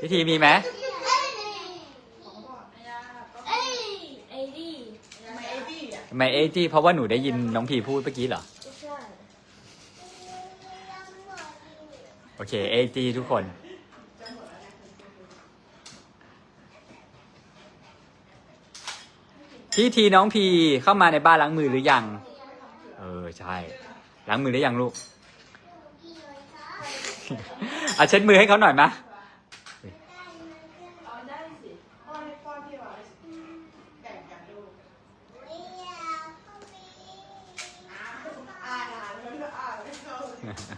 พิธีมีไหมเอ้ยไอ้ดีทำไมไอ้บี้อะทำไมเอจีเพราะว่าหนูได้ยินน้องพีพูดเมื่อกี้เหรอไม่ใช่โอเคเอจีทุกคน พี่ทีน้องพีเข้ามาในบ้านล้างมือหรือยัง เออ ใช่ ล้างมือหรือยังลูก อะเช็ดมือให้เขาหน่อยมะ เอาได้สิพ่อให้พ่อพี่ไว้แบ่งกันลูกอ่าอ่าแล้วอ่าแล้ว เข้า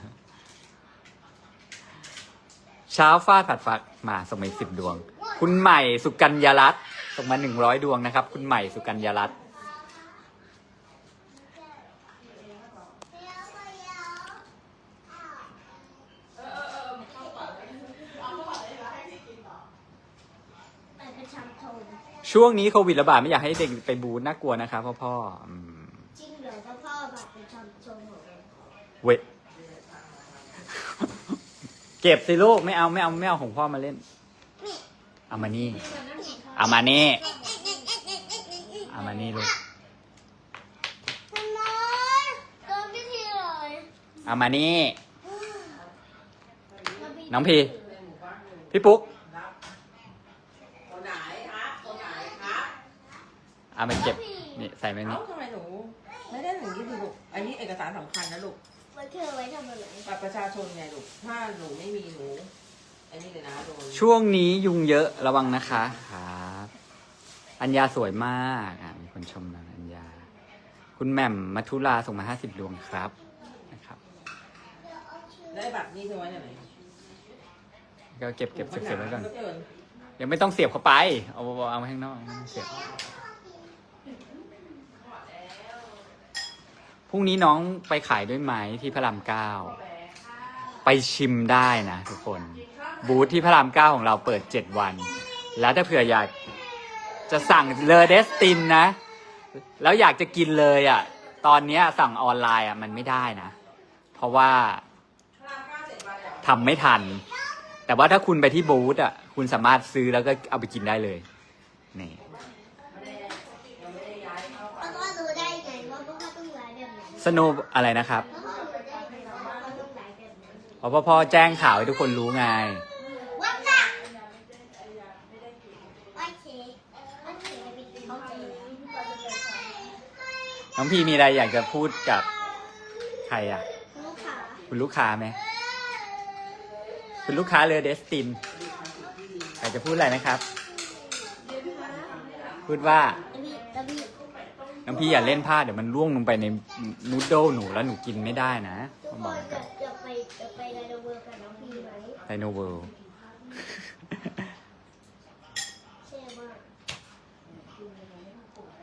เช้าฟาดผัดฟักมาส่งมาอีกสิบดวง คุณใหม่สุกัญญารัตน์ส่งมาหนึ่งร้อยดวงนะครับ คุณใหม่สุกัญญารัตน์ไปประชาชนช่วงนี้โควิดระบาดไม่อยากให้เด็กไปบูธน่ากลัวนะครับพ่อพ่ออืมจริงเหรอถ้าพ่อบัตรประชาชนของเราเว้ย เก็บสิลูกไม่เอาไม่เอาไม่เอาของพ่อมาเล่น เอามานี่ เอามานี่ เอามานี่ลูกคุณน้าโดนพิธีเลยเอามานี่ น้องพี พี่ปุ๊ก เอามาเก็บ นี่ใส่ไว้เอ้านี่ทำไมหนู ไม่ได้อย่างนี้ดิลูกอันนี้เอกสารสำคัญนะลูก มันคือไว้ทำอะไรบัตรประชาชนไงลูก ถ้าหนูไม่มีหนู อันนี้เลยนะโดนช่วงนี้ยุงเยอะระวังนะคะครับอัญญาสวยมากอะมีคนชมนะอัญญา คุณแหม่มมัทุลาส่งมาห้าสิบดวงครับนะครับ แล้วไอ้บัตรนี่เธอไว้ไหนก็เก็บเก็บเก็บเก็บไว้ก่อนเกินยังไม่ต้องเสียบเข้าไป เอาเอาเอาไว้ข้างนอกไม่ต้องเสียบ พรุ่งนี้น้องไปขายด้วยไหมที่พระรามเก้าไปชิมได้นะทุกคน บูธที่พระรามเก้าของเราเปิดเจ็ดวัน แล้วถ้าเผื่ออยากจะสั่งเลอเดสตินนะ แล้วอยากจะกินเลยอะ ตอนนี้สั่งออนไลน์อะมันไม่ได้นะ เพราะว่าทำไม่ทัน แต่ว่าถ้าคุณไปที่บูธอะ คุณสามารถซื้อแล้วก็เอาไปกินได้เลยนี่ แล้วก็รู้ได้ไงว่าพ่อต้องไลฟ์แบบไหน สโนว์อะไรนะครับพอพอแบบไหนเพราะพ่อแจ้งข่าวให้ทุกคนรู้ไงน้องพีมีอะไรอยากจะพูดกับใครอะ ลูกค้าคุณลูกค้าไหมคุณลูกค้าเรือเดสตินอยากจะพูดอะไรนะครับ พูดว่า น้องพี่อย่าเล่นผ้าเดี๋ยวมันร่วงลงไปในนูดเดิลหนูแล้วหนูกินไม่ได้นะทุกเขาคบอกนจะจะไปจะไปไดโนเวอร์กับน้องพีไหมไดโนเวิลด์เชื่อมาก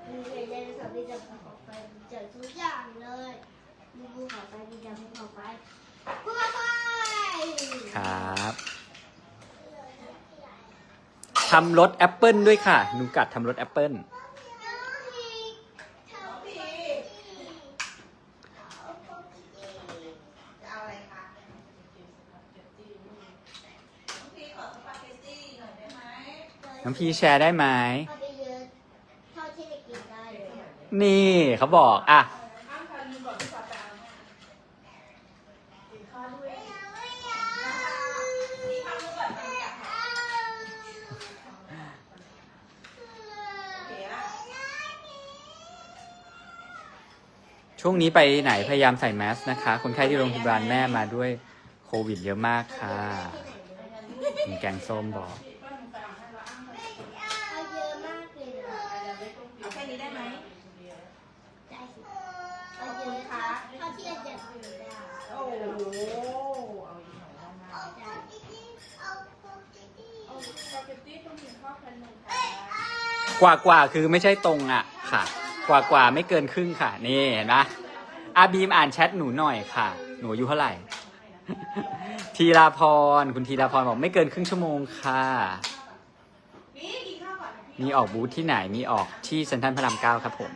มีเรียนไดโนเสาร์ที่จะภูเขาไฟเจอทุกอย่างเลยมีภูเขาไฟมีดำภูเขาไฟภูเขาไฟครับทำรสแอปเปิลด้วยค่ะหนูกัดทำรสแอปเปิล จะเอาอะไรคะพี่ขอสปาเกตตี้หน่อยได้ไหม น้องพี่แชร์ได้ไหม เอาไปเยอะเท่าที่จะกินได้เลย นี่เขาบอก อะห้ามทานก่อนที่จะไปเอากินข้าวด้วยนี่ทำรูปแบบนี้อะโอเคละช่วงนี้ไปไหนพยายามใส่แมสนะคะ คนไข้ที่โรงพยาบาลแม่มาด้วยโควิดเยอะมากค่ะคุณแกงส้มบอก เอาเยอะมากเลยนะ เอาแค่นี้ได้ไหม ได้สิเอาเยอะค่ะเท่าที่จะกินได้ โอ้โห เอาอีกหน่อยได้ไหม ได้ เอาสป กตตี้ต้องกินข้าวพันหนึ่งค่ะกว่ากว่าคือไม่ใช่ตรงอะค่ะ กว่ากว่าไม่เกินครึ่งค่ะ นี่เห็นไหมอาบีมอ่านแชทหนูหน่อยค่ะ หนูอายุเท่าไหร่ ทีราพร คุณทีราพรบอกไม่เกินครึ่งชั่วโมงค่ะ นี่กินข้าวก่อนนะพี่มีออกบูธที่ไหน มีออกที่เซ็นทรัลพระรามเก้าครับผม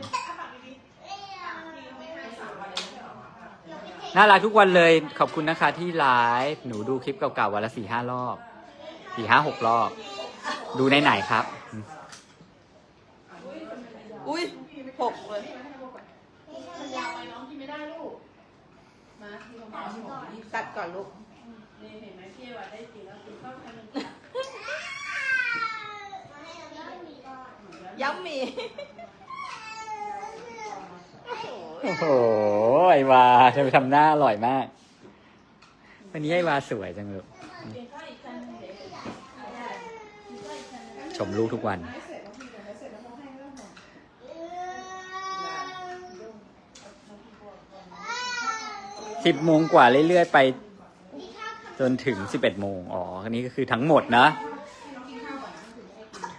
น่ารักทุกวันเลย ขอบคุณนะคะที่ไลฟ์ หนูดูคลิปเก่าๆวันละสี่ห้ารอบ สี่ห้าหกรอบ ดูในไหนครับ อุ้ยหกเลยมันยาวไปน้องกินไม่ได้ลูกมาที่โรงพยาบาลหมอนี่ตัดก่อนลูกนี่เห็นไหมพี่ว่าได้กินแล้วกินข้าวแค่นึงย้ำหมีโอ้โห ไอวาเธอไปทำหน้าอร่อยมาก วันนี้ไอวาสวยจังเลย กินข้าวอีกคันนึงเดี๋ยว ช มลูกทุกวัน สิบโมงกว่าเรื่อยๆไป จนถึงสิบเอ็ดโมงอ๋ออันนี้ก็คือทั้งหมดนะ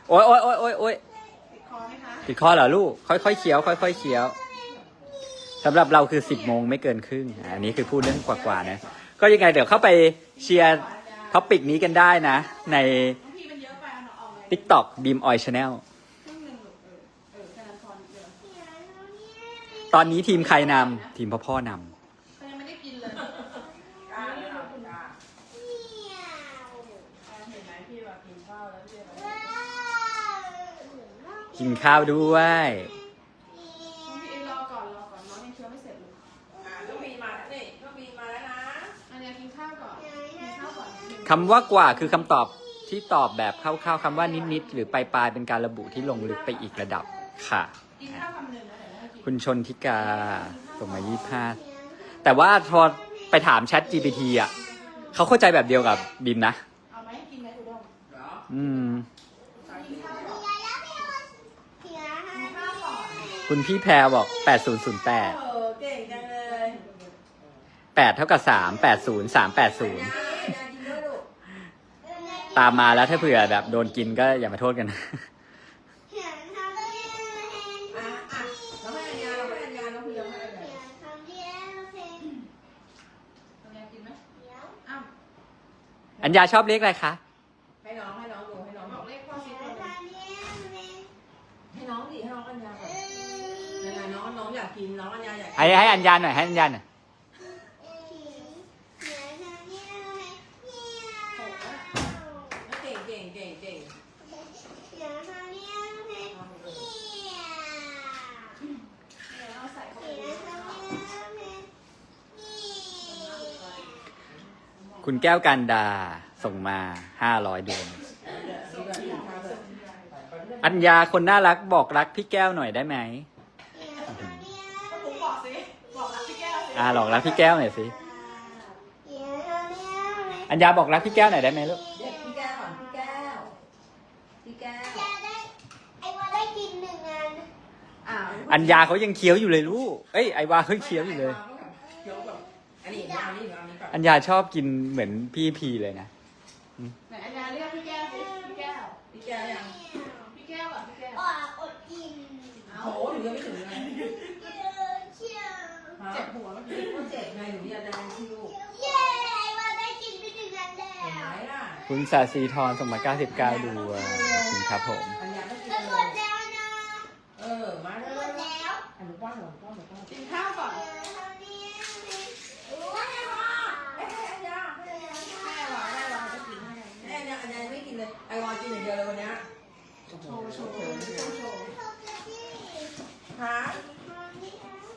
โอ๊ยโอ๊ยโอ๊ยโอ๊ยโอ๊ยติดคอเหรอลูก ค่อยๆเคี้ยว ค่อยๆเคี้ยวสำหรับเราคือสิบโมงไม่เกินครึ่งอันนี้คือพูดเรื่องกว่าๆนะ ก็ยังไงเดี๋ยวเข้าไปเชียร์ท็อปิกนี้กันได้นะ ใน เอาหน่อออกเลย TikTok Beam Oil Channel ครึ่งหนึ่งลูกเออเออแค่นั้นพอนิดเดียวตอนนี้ทีมใครนำทีมพ่อพ่อนเขายังไม่ได้กินเลยกล้าเลยเหรอกล้าเห็นไหมพี่ว่ากินข้าวแล้วพี่ว่าำกินข้าวด้วย พี่รอก่อนรอก่อนน้องยังเคี้ยวไม่เสร็จเลยอ่าต้องมีมานี่ต้องมีมาแล้วนะอันนี้กินข้าวก่อนกินข้าวก่อนคำว่ากว่าคือคำตอบ ที่ตอบแบบคร่าวๆคำว่านิดๆหรือปลายๆเป็นการระบุที่ลงลึกไปอีกระดับค่ะกินข้าวคำหนึ่งแล้วเดี๋ยวให้กินคุณชนทิกาส่งมายี่ห้าแต่ว่าพอไปถาม Chat GPT อะเขาเข้าใจแบบเดียวกับบิมนะเอาไหมกินไหมอุด้งเหรออืมกินข้าวก่อนกินข้าวก่อนคุณพี่แพรบอก8008เออเก่งจังเลย8เท่ากับ3 80 380ยายยายกินด้วยลูก ตามมาแล้วถ้าเผื่อแบบโดนกินก็อย่ามาโทษกันนะอะอะเราให้อัญญาเราให้อัญญาเราคุยเราให้อัญญาเอาไงกินไหมอ้าวอัญญาชอบเรียกอะไรคะให้น้องให้น้องดูให้น้องบอกเลขพ่อซิก่อนเลยให้น้องดิให้น้องอัญญาก่อนยังไงน้องน้องอยากกินน้องอัญญาอยากกินให้ให้อัญญาหน่อยให้อัญญาหน่อย เก่งเก่งเก่งเก่ง เดี๋ยวเราใส่เข้าไปดู คุณแก้วกันดาส่งมา500ดวง อัญญาคนน่ารักบอกรักพี่แก้วหน่อยได้ไหมผมบอกสิบอกรักพี่แก้วสิอ่าหลอกรักพี่แก้วหน่อยสิ อัญญาบอกรักพี่แก้วหน่อยได้ไหมลูกเรียกพี่แก้วก่อนพี่แก้วพี่แก้วไอ้ว่าได้กินหนึ่งอันอ่าอัญญาเขายังเคี้ยวอยู่เลยลูก เอ้ยไอวาเขาเคี้ยวอยู่เลยเคี้ยวแบบอันนี้เอาอันนี้เอาอันนี้ก่ อนอัญญาชอบกินเหมือนพี่พีเลยนะ ไหนอัญญาเรียกพี่แก้วสิพี่แก้วพี่แก้วยังพี่แก้วอะพี่แก้วอ๋ออดกินโอ้โหหนูยังไม่ถึงเลยเชี่ยวเจ็บหัวเมื่อกี้ก็เจ็บไงหนูอยากได้ที่ลูกเย้ไอ้ว่าได้กินไปหนึ่งอันแล้เห็นไหมวล่ะ คุณสาสีทรส่งมา99ดูอะขอบคุณครับผม อันยาก็กิน จะหม เล ด ย แล้วนะ เออ มา ห เล ม ย ดแล้ว อันนี้ป้อนหนูป้อนหนูป้อน กินข้าวก่อน เอ้ยอันยา แม่หวานแม่หวานจะกินให้ แม่เนี่ยอันยาไม่กินเลย ไอวากินอย่างเดียวเลยวันเนี้ย โชว์โชว์โชว์โชว์ ฮะ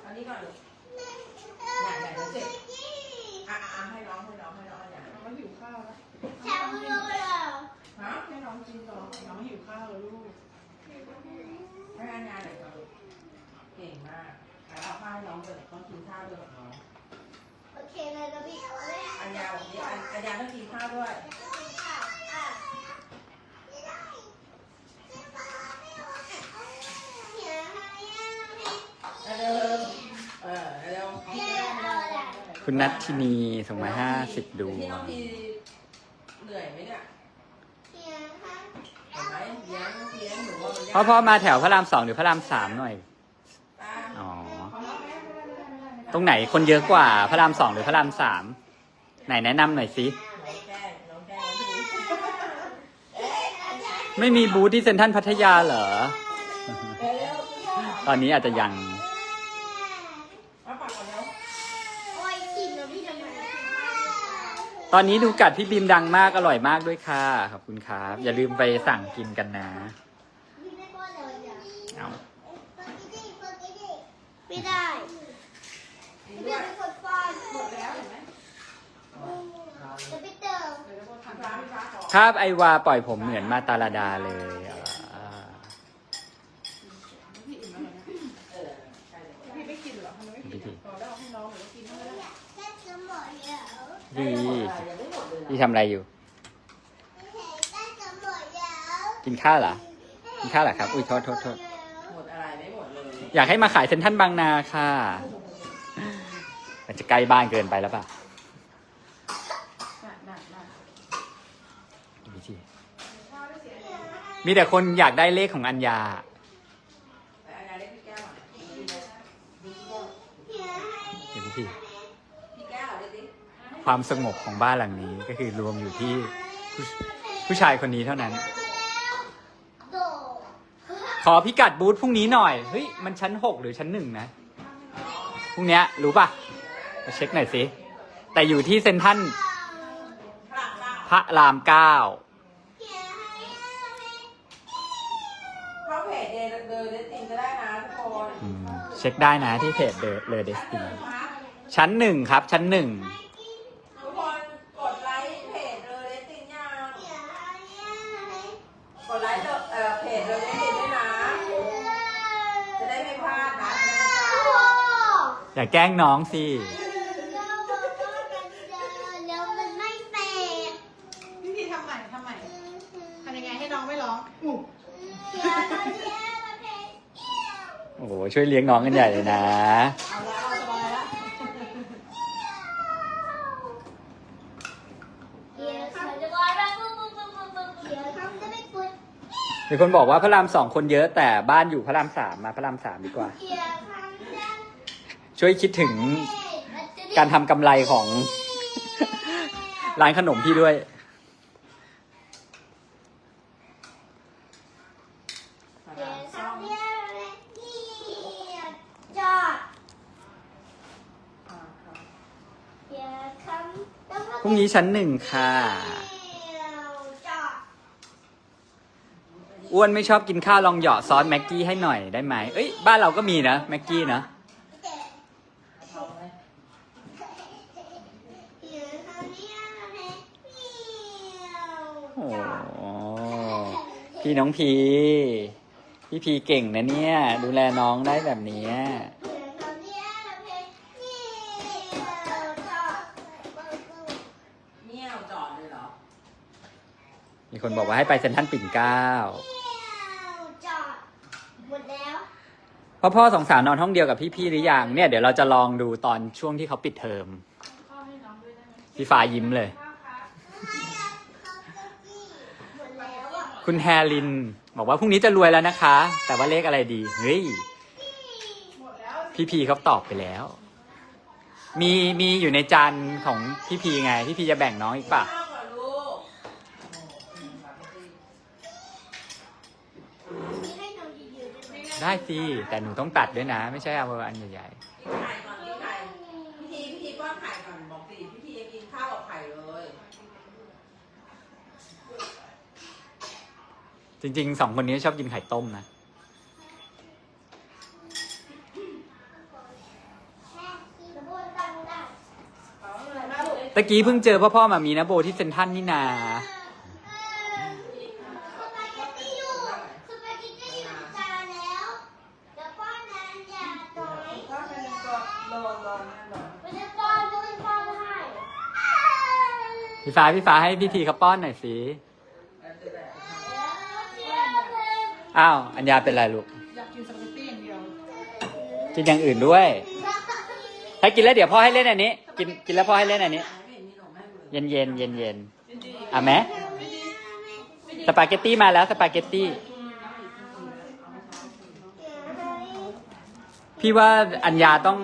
อันนี้ก่อนใหญ่ใหญ่แล้วเจ็บอะอะให้น้องให้น้องให้น้องอันยา น้องหิวข้าวแล้ว แถวเลยเหรอ ฮะให้น้องกินก่อนน้องหิวข้าวแล้วลูกให้อันยาหน่อยก่อนเก่งมากเอาผ้าให้น้องเลยต้องกินข้าวด้วยกับน้องโอเคเลยนะพี่อันยาบอกนี้อันยาต้องกินข้าวด้วยเร็วเออเร็วคุณนัททินีส่งมา50ดูพี่น้องพีเหนื่อยไหมเนี่ยเห็นไหม เลี้ยงเลี้ยงหนูว่ามันยากพ่อพ่อมาแถวพระรามสองหรือพระรามสามหน่อย ตาอ๋อเขาไม่ได้ไม่ได้ไม่ได้ไม่ได้ตรงไหนคนเยอะกว่าพระรามสองหรือพระรามสามไหนแนะนำหน่อยสิ น้องแก้งน้องแก้งน้องพีไม่มีบูธที่เซ็นทรัลพัทยาเหรอเร็วตอนนี้อาจจะยัง มาปักก่อนเร็ว โอ้ยกินแล้วพี่ทำไม ตอนนี้ดูกัดพี่บีมดังมากอร่อยมากด้วยค่ะ ขอบคุณครับ อย่าลืมไปสั่งกินกันนะพี่ไม่ป้อนเอาไม่ได้เป็นคนป้อนหมดแล้วเห็นไหมจะไปเติมครับไอวาปล่อยผมเหมือนมาตาลาดาเลย ดียังไม่หมดเลยพี่ทำอะไรอยู่แค่จะหมดแล้วกินข้าวเหรอ กินข้าวเหรอครับ อุ้ยโทษโทษโทษหมดอะไรไม่หมดเลย อยากให้มาขายเซ็นทรัลบางนาค่ะ มันจะใกล้บ้านเกินไปแล้วป่ะน่ะน่ะน่ะดูสิมีแต่คนอยากได้เลขของอัญญาแต่อันนี้เล็กพี่แก้วอะดีเลยดีเลยดูสิพี่แก้วเล็กดิ ความสงบของบ้านหลังนี้ก็คือรวมอยู่ที่ผู้ผู้ชายคนนี้เท่านั้นโดขอพิกัดบูธพรุ่งนี้หน่อยเฮ้ยมันชั้นหกหรือชั้นหนึ่งนะพรุ่งเนี้ยรู้ป่ะมาเช็คหน่อยสิแต่อยู่ที่เซ็นทรัลพระเจ้าพระรามเก้าเข้าเพจเดย์เดย์เดสตินก็ได้นะทุกคนอืมเช็คได้นะที่เพจเดเลเดสตินชั้นหนึ่งครับ ชั้นหนึ่ง ทุกคนกดไลค์เพจเดย์เดสตินยังก ดไลค์เอ่อเพจเดย์เดสตินด้วยนะ จะได้ไม่พลาดนะอย่าแกล้งน้องสิแล้วมันไม่แฟร์พี่พีทำใหม่ทำใหม่ทำยังไงให้น้องไม่ร้องอู้โอ้โหช่วยเลี้ยงน้องกันใหญ่เลยนะ เอาละเอาสบายละ เดี๋ยวเขาจะบอกว่าปุ๊บปุ๊บปุ๊บปุ๊บปุ๊บเดี๋ยวเขาจะไม่พูด มีคนบอกว่าพระรามสองคนเยอะแต่บ้านอยู่พระรามสามมาพระรามสามดีกว่าเดี๋ยวเขาจะช่วยคิดถึงการทำกำไรของ ร้านขนมพี่ด้วยเดี๋ยวเขาเรียกอะไรเนี่ยจอดเดี๋ยวเขาต้องพรุ่งนี้ชั้นหนึ่งค่ะ จอด อ้วนไม่ชอบกินข้าวลองเหยาะซอสแม็กกี้ให้หน่อยได้ไหมเอ้ยบ้านเราก็มีนะแม็กกี้นะเดี๋ยวเขาเรียกอะไรเนี่ยโอ้โหพี่น้องพี พี่พีเก่งนะเนี่ย ดูแลน้องได้แบบเนี้ยเดี๋ยวเขาเรียกอะไรเนี่ยจอดเมี่ยวจอดเลยเหรอมีคนบอกว่าให้ไปเซ็นทรัลปิ่นเกล้า จอดหมดแล้ว พ่อพ่อสองสาวนอนห้องเดียวกับพี่พี่หรือยังเนี่ยเดี๋ยวเราจะลองดูตอนช่วงที่เขาปิดเทอมพี่ฟ้ายิ้มเลย คุณแฮริน บอกว่าพรุ่งนี้จะรวยแล้วนะคะ แต่ว่าเลขอะไรดีเฮ้ยพี่พีเขาตอบไปแล้ว มีมีอยู่ในจานของพี่พีไง พี่พีจะแบ่งน้องอีกป่ะ ข้าวก่อนลูก นี่ให้น้องยืนๆ ได้ได้สิแต่หนูต้องตัดด้วยนะ ไม่ใช่เอาอันใหญ่กินไข่ก่อนกินไข่พิธีพิธีป้อนไข่ก่อนบอกสิพิธีจะกินข้าวกับไข่เลยๆ จริงๆสองคนนี้ชอบกินไข่ต้มนะ ตะกี้เพิ่งเจอพ่อพ่อมามีนะโบที่เซนทรันนี่นา สปาเกตตี้อยู่สปาเกตตี้อยู่จานแล้วเดี๋ยวป้อนน้ำยาตรงนี้ ถ้าเป็นก็ รอรอนะรอมันจะป้อนด้วยป้อนให้พี่ฟ้าพี่ฟ้าให้พี่ทีเขาป้อนหน่อยสิอ้าวอัญญาเป็นไรลูกอยากกินสปาเกตตี้อย่างเดียวกินอย่างอื่นด้วย ถ้ากินแล้วเดี๋ยวพ่อให้เล่นอันนี้ กินกินแล้วพ่อให้เล่นอันนี้ ไม่เห็นมีหนมแม่เลยเย็นเย็นเย็นเย็นจริงๆอะแม่สปาเกตตี้มาแล้วสปาเกตตี้ พี่ว่าอัญญาต้อง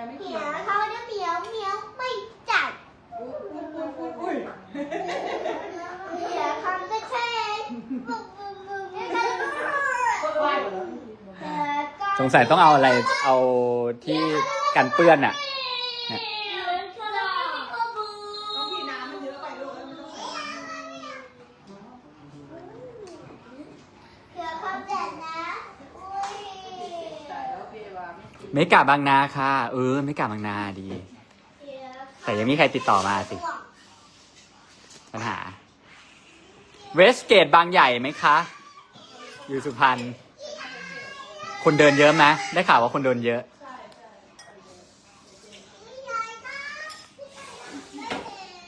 ๆอันนี้ไม่เหมีเกี่ยยววเขาจะเหมียวเหมียวไม่จัดอุ้ยเหมียวคำจะแค่บุกบุกบุกไหวแต่ก็สงสัยต้องเอาอะไรเอาที่กันเปื้อนอะ น้องพี่น้ำมันเยอะไปลูกแล้วมันต้องใส่น้ำ เผื่อความแดดนะอุ้ย ใส่แล้วพี่ว่าไม่กิน เมกาบางนาค่ะ เออเมกาบางนาดี แต่ยังมีใครติดต่อมาสิ ปัญหา เวสเกตบางใหญ่ไหมคะ อยู่สุพรรณคนเดินเยอะไหมได้ข่าวว่าคนเดินเยอะ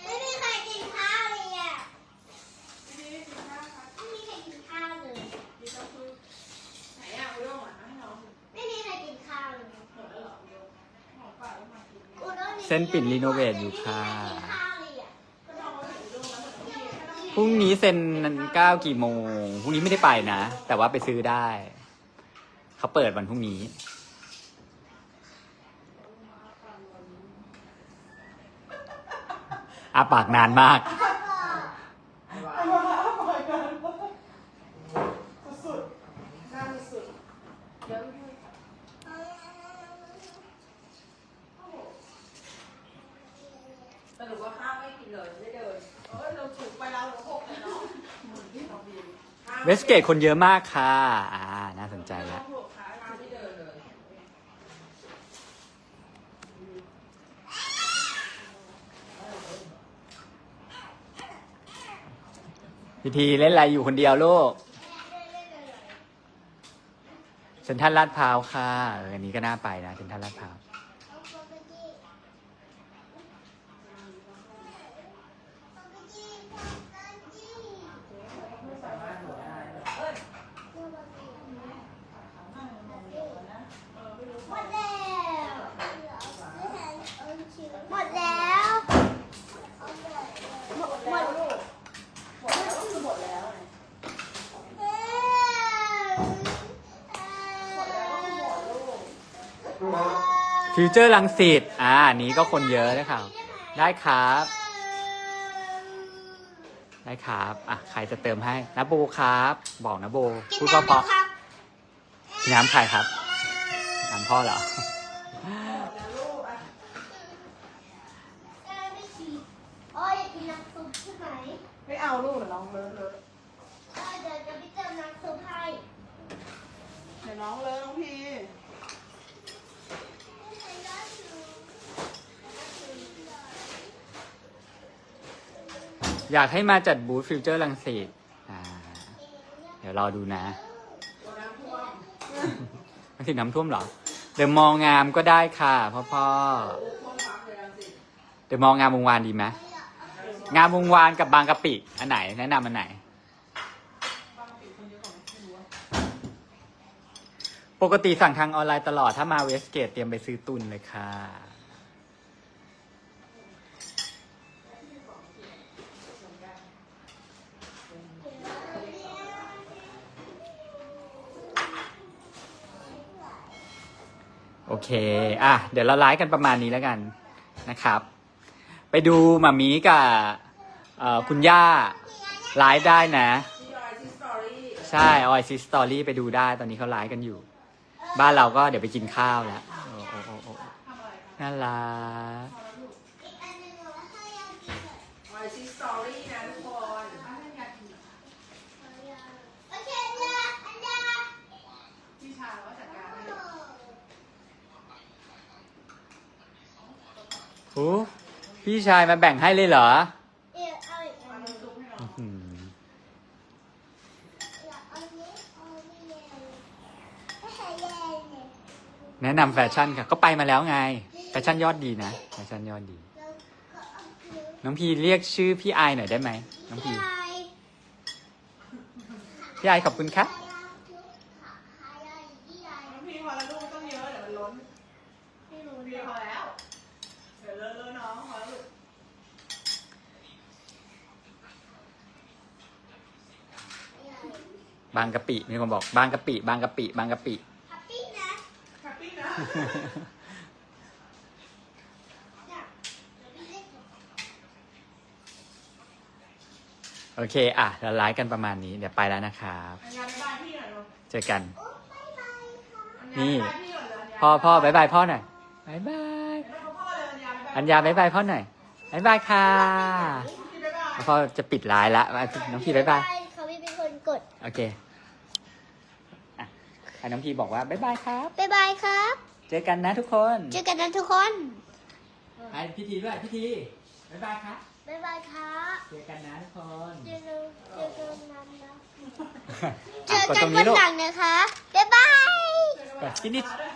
ไม่มีใครกินข้าวเลยอะไม่มีใครกินข้าวเลย ไหนอะอุด้งอะให้น้อง ไม่มีใครกินข้าวเลย หมดแล้วเหรออุด้งของฝากแล้วมากิน อุด้ง เส้นปิ่นรีโนเวทอยู่ค่ะไม่มีใครกินข้าวเลยอะก็น้องก็ใส่อุด้งแล้วเหมือนน้องพี่ให้น้องพี่พรุ่งนี้เซ็นเก้ากี่โมง พรุ่งนี้ไม่ได้ไปนะ แต่ว่าไปซื้อได้ เขาเปิดวันพรุ่งนี้ อาปากนานมาก ไม่ว่า เอามาปล่อยกันสุดๆหน้าสุดๆเดี๋ยวพี่ สรุปว่าข้าวไม่กินเลยไม่เดิน เออเราถูกไปแล้วเราหกเลยเนาะเหมือนที่น้องบี ข้าว เว สเกตคนเยอะมากค่ะ อ่า น่าสนใจแล้วงหกขาข้าวไม่เดินเลยพีพีเล่นอะไรอยู่คนเดียวลูกเซ็นทรัลลาดพร้าวค่ะ เอออันนี้ก็น่าไปนะเซ็นทรัลลาดพร้าว ไม่สามารถหมดได้เลย หมดแล้วหมดแล้วหมดหมด หมดแล้วก็คือหมดแล้วไงหมดแล้วก็คือหมดลูก ฟิว เจอร์ลังสิตอ่าอันนี้ก็คนเยอะได้ค่ะได้ครับ ได้ครับ อะ ใครจะเติมให้นะโบครับ บอกนะโบ พูดเพราะครับๆน้ำใครครับ น้ำพ่อเหรอแล้วลูกอะเออไม่ฉีดอ๋ออยากกินน้ำซุปใช่ไหมไม่เอาลูกเดี๋ยวน้องเลอะเลอะเออเดี๋ยวจะไปเติมน้ำซุปให้เดี๋ยวน้องเลอะน้องพี อยากให้มาจัดบูธฟิวเจอร์ลังสิตอ่าเดี๋ยวรอดูนะตัวน้ำท่วมมันถึงน้ำท่วมเหรอ เดอะมองงามก็ได้ค่ะพ่อพ่อท่วมพักเลยรังสิมองงามวงวานดีไหมงามวงวานกับบางกะปิ อันไหน แนะนำอันไหน ปกติสั่งทางออนไลน์ตลอดถ้ามาเวสเกตเตรียมไปซื้อตุนเลยค่ะ โอเค อะ เดี๋ยวเราไลฟ์กันประมาณนี้แล้วกันนะครับ ไปดูหมามีกับคุณย่าไลฟ์ได้นะ ใช่ออยซิสตอรี่ไปดูได้ ตอนนี้เขาไลฟ์กันอยู่ บ้านเราก็เดี๋ยวไปกินข้าวแล้ว โอ้โอ้โอ้โอ้ทำอะไรคะน่ารัก พอแล้วลูก อีกอันหนึงเอาไว้ให้ยายกินเลย ยอยที่สตอรี่นะทุกคน เอาให้ยายกินเหรอคะ โอเคอันยาอันยา พี่ชายว่าจัดการให้ โอ้พี่ชายมาแบ่งให้เลยเหรอเดี๋ยวเอาอีกอัเอานหนึงน้ำซุปให้น้องอื้อหืออยากเอานี้เอานี้เลยไม่ใช่แย่เนี่ยแนะนำแฟชั่นค่ะ ก็ไปมาแล้วไง แฟชั่นยอดดีนะ แฟชั่นยอดดี แล้วก็เอานี้น้องพีเรียกชื่อพี่ไอายหน่อยได้ไหมน้องพียายพี่ไอายขอบคุณครับ ยายขายายที่ยาย น้องพี่พอแล้วลูกไม่ต้องเยอะเดี๋ยวมันล้น ไม่รู้ พี่ เรื่อง พอแล้ว เดี๋ยวเลอะเลอะน้องพอแล้วลูก บางกะปิมีคนบอกบางกะปิ บางกะปิ บางกะปิแฮปปี้นะแฮปปี้นะเนี่ยเดี๋ยวพี่เล่นกับโอเค อะเราไลฟ์กันประมาณนี้ เดี๋ยวไปแล้วนะครับ อันยาไปบ้านพี่หน่อยลูกเจอกันโอ้บ๊ายบายค่ะ อันนี่บ๊ายบายพี่ก่อนเลยพ่อพ่อบายบายพ่อหน่อยบายบายบ๊ายบายพ่อเลยอัญญาบ๊ายบายอัญญาบายบายพ่อหน่อยบายบายค่ะพี่บ๊ายบายพ่อจะปิดไลน์ละน้องพี่บายบาย เขาไม่เป็นคนกด โอเคอะ ให้น้องพี่บอกว่าบายบายครับ บ๊ายบายครับ เจอกันนะทุกคน เจอกันนะทุกคน ให้พิธีด้วยพิธีบายบายครับ บ๊ายบายครับเจอกันนะทุกคน เจอกันเจอกันนั้นนะเจอะอกดกัตนรงบนี้นลูกหลังนะคะ บ๊ายบายกดฟินิชด้วย